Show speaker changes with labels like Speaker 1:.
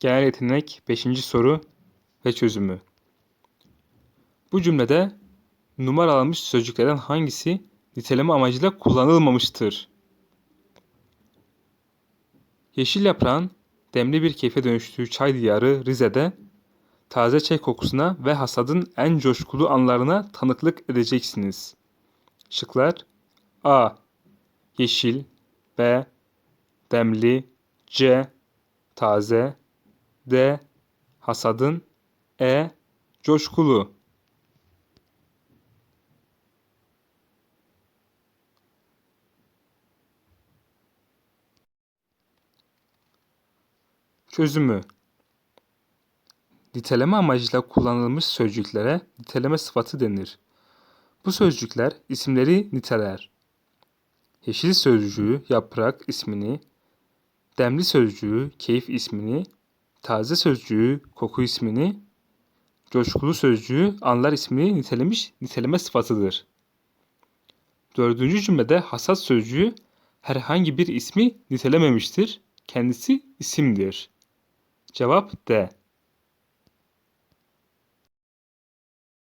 Speaker 1: Genel yetenek 5. soru ve çözümü. Bu cümlede numaralanmış sözcüklerden hangisi niteleme amacıyla kullanılmamıştır? Yeşil yaprağın demli bir keyfe dönüştüğü çay diyarı Rize'de taze çay kokusuna ve hasadın en coşkulu anlarına tanıklık edeceksiniz. Şıklar A. Yeşil B. Demli C. Taze D. Hasadın E. Coşkulu Çözümü Niteleme amacıyla kullanılmış sözcüklere niteleme sıfatı denir. Bu sözcükler isimleri niteler. Yeşil sözcüğü yaprak ismini, demli sözcüğü keyif ismini, taze sözcüğü koku ismini, coşkulu sözcüğü anlar ismini nitelemiş niteleme sıfatıdır. Dördüncü cümlede hasat sözcüğü herhangi bir ismi nitelememiştir. Kendisi isimdir. Cevap D.